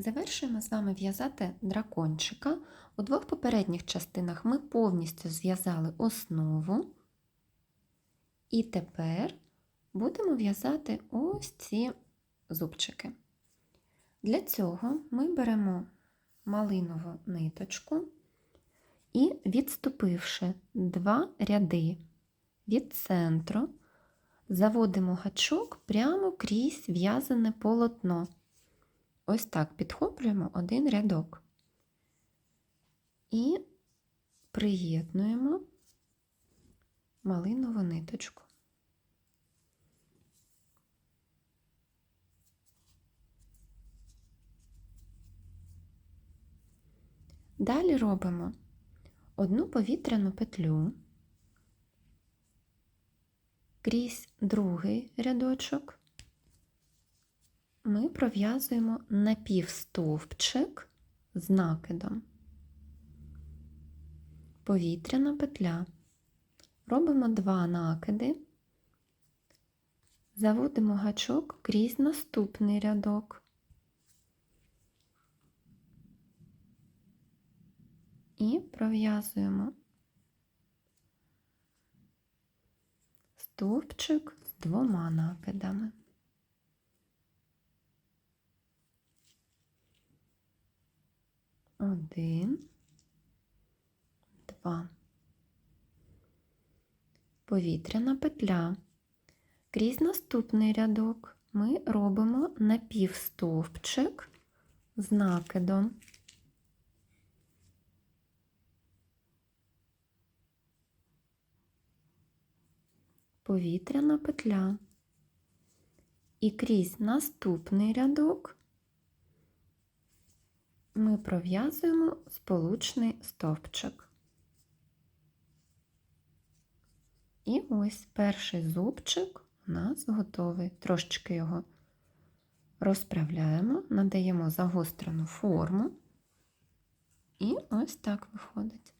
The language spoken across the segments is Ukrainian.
Завершуємо з вами в'язати дракончика. У двох попередніх частинах ми повністю зв'язали основу. І тепер будемо в'язати ось ці зубчики. Для цього ми беремо малинову ниточку і, відступивши два ряди від центру, заводимо гачок прямо крізь в'язане полотно. Ось так підхоплюємо один рядок. І приєднуємо малинову ниточку. Далі робимо одну повітряну петлю. Крізь другий рядочок ми пров'язуємо напівстовпчик з накидом. Повітряна петля. Робимо два накиди, заводимо гачок крізь наступний рядок. І пров'язуємо стовпчик з двома накидами. Один, два. Повітряна петля. Крізь наступний рядок ми робимо напівстовпчик з накидом. Повітряна петля. І крізь наступний рядок ми пров'язуємо сполучний стовпчик. І ось перший зубчик у нас готовий. Трошечки його розправляємо, надаємо загострену форму, і ось так виходить.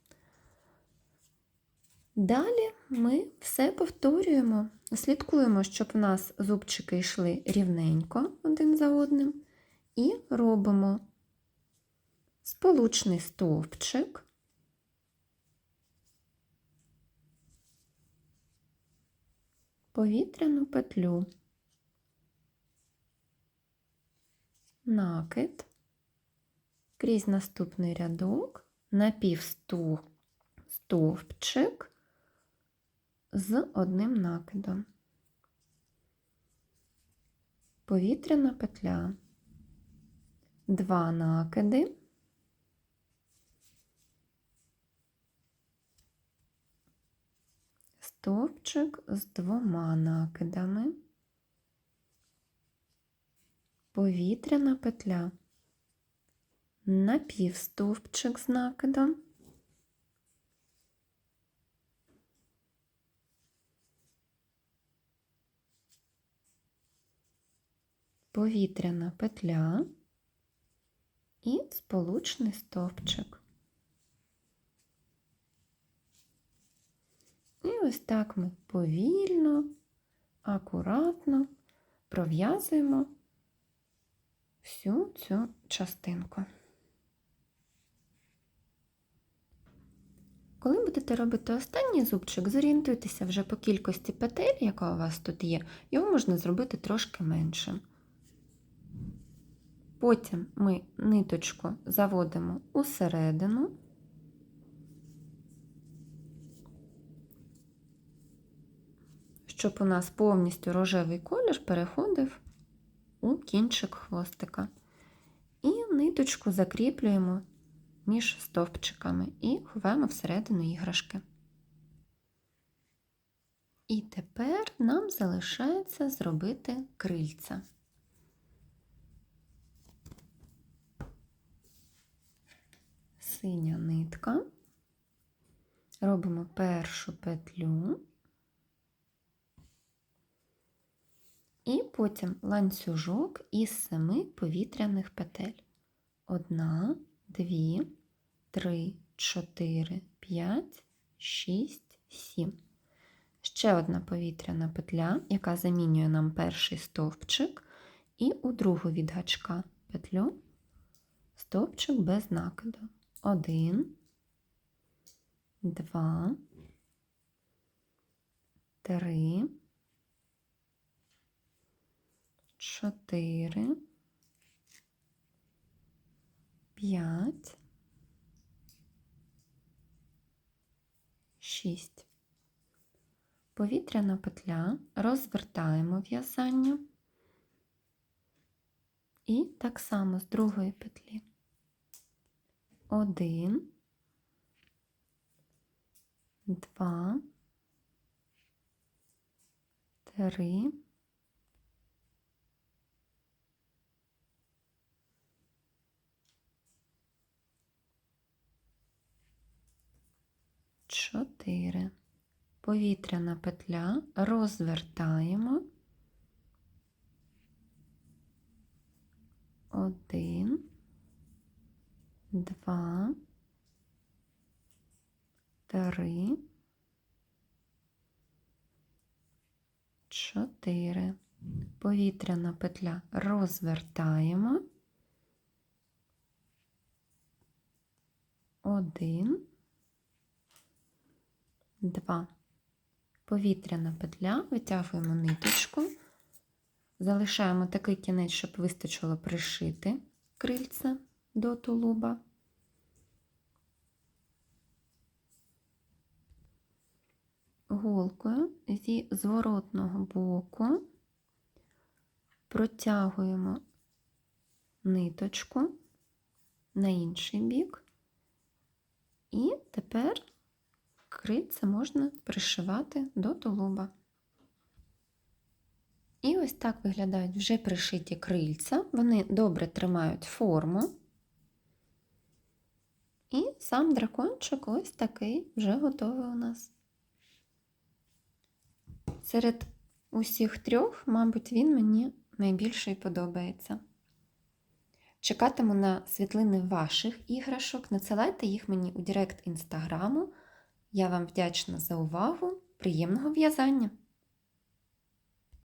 Далі ми все повторюємо, слідкуємо, щоб у нас зубчики йшли рівненько один за одним, і робимо сполучний стовпчик, повітряну петлю, накид, крізь наступний рядок, напівстовпчик з одним накидом, повітряна петля, два накиди, стовпчик з двома накидами, повітряна петля, напівстовпчик з накидом, повітряна петля і сполучний стовпчик. І ось так ми повільно, акуратно пров'язуємо всю цю частинку. Коли будете робити останній зубчик, зорієнтуйтеся вже по кількості петель, яка у вас тут є, його можна зробити трошки меншим. Потім ми ниточку заводимо усередину. Щоб у нас повністю рожевий колір переходив у кінчик хвостика. І ниточку закріплюємо між стовпчиками і ховаємо всередину іграшки. І тепер нам залишається зробити крильця. Синя нитка, робимо першу петлю. І потім ланцюжок із семи повітряних петель. Одна, дві, три, чотири, п'ять, шість, сім. Ще одна повітряна петля, яка замінює нам перший стовпчик, і у другу від гачка петлю стовпчик без накиду. Один, два, три, чотири, п'ять, шість. Повітряна петля, розвертаємо в'язання. І так само з другої петлі. Один, два, три, чотири. Повітряна петля розвертаємо. Один, два, три, чотири. Повітряна петля розвертаємо. Один, два. Повітряна петля, витягуємо ниточку. Залишаємо такий кінець, щоб вистачило пришити крильце до тулуба. Голкою зі зворотного боку протягуємо ниточку на інший бік, і тепер крильце можна пришивати до тулуба. І ось так виглядають вже пришиті крильця. Вони добре тримають форму. І сам дракончик ось такий вже готовий у нас. Серед усіх трьох, мабуть, він мені найбільше і подобається. Чекатиму на світлини ваших іграшок. Надсилайте їх мені у Директ інстаграму. Я вам вдячна за увагу. Приємного в'язання!